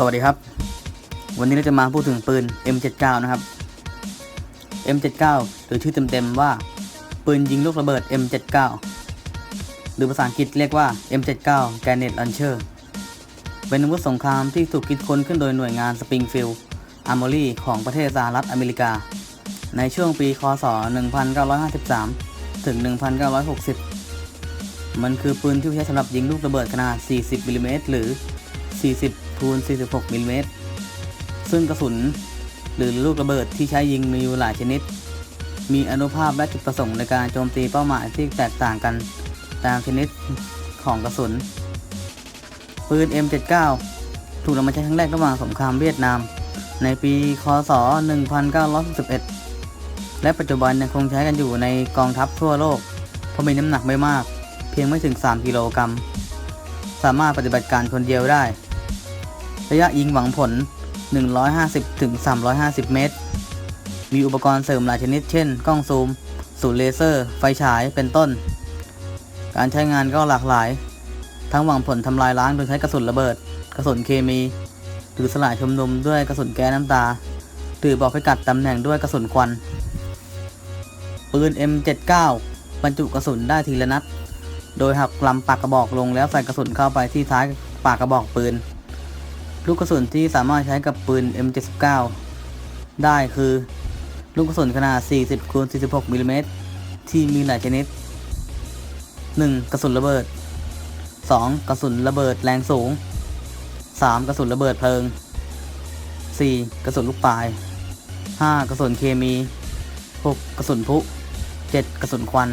สวัสดีครับ วันนี้เราจะมาพูดถึงปืน M79 นะครับ M79 หรือชื่อเต็มๆว่า ปืนยิงลูกระเบิด M79 หรือภาษาอังกฤษเรียกว่า M79 Granite Launcher เป็นอาวุธสงครามที่ถูกคิดค้นขึ้นโดยหน่วยงาน Springfield Armory ของประเทศสหรัฐอเมริกา ในช่วงปีคศ 1953 ถึง 1960 มันคือปืนที่ใช้สำหรับยิงลูกระเบิดขนาด 40มิลลิเมตรหรือ 40คูณ46มิลลิเมตร ซึ่งกระสุนหรือลูกระเบิดที่ใช้ยิงมีอยู่หลายชนิด มีอนุภาพและจุดประสงค์ในการโจมตีเป้าหมายที่แตกต่างกันตามชนิดของกระสุน ปืน M79 ถูกนำมาใช้ครั้งแรกระหว่างสงครามเวียดนาม ในปี คศ 1961 และปัจจุบันยังคงใช้กันอยู่ในกองทัพทั่วโลก เพราะมีน้ำหนักไม่มาก เพียงไม่ถึง 3 กิโลกรัม สามารถปฏิบัติการคนเดียวได้ ระยะยิงหวังผล 150ถึง350 เมตร มีอุปกรณ์เสริมหลายชนิดเช่น กล้องซูม สูตรเลเซอร์ ไฟฉาย เป็นต้น การใช้งานก็หลากหลาย ทั้งหวังผลทำลายล้างโดยใช้กระสุนระเบิด กระสุนเคมี หรือสลายชุมนุมด้วยกระสุนแก๊สน้ำตา หรือบอกพิกัดตำแหน่งด้วยกระสุนควัน ปืน M79 บรรจุกระสุนได้ทีละนัด โดยหักลำปากกระบอกลงแล้วใส่กระสุนเข้าไปที่ท้ายปากกระบอกปืน ลูกกระสุนที่สามารถใช้กับปืน M79 ได้คือลูกกระสุนขนาด 40คูณ46มิลลิเมตรที่มีหลายชนิด 1. กระสุนระเบิด 2. กระสุนระเบิดแรงสูง 3. กระสุนระเบิดเพลิง 4. กระสุนลูกปลาย 5. กระสุนเคมี 6. กระสุนพุ 7. กระสุนควัน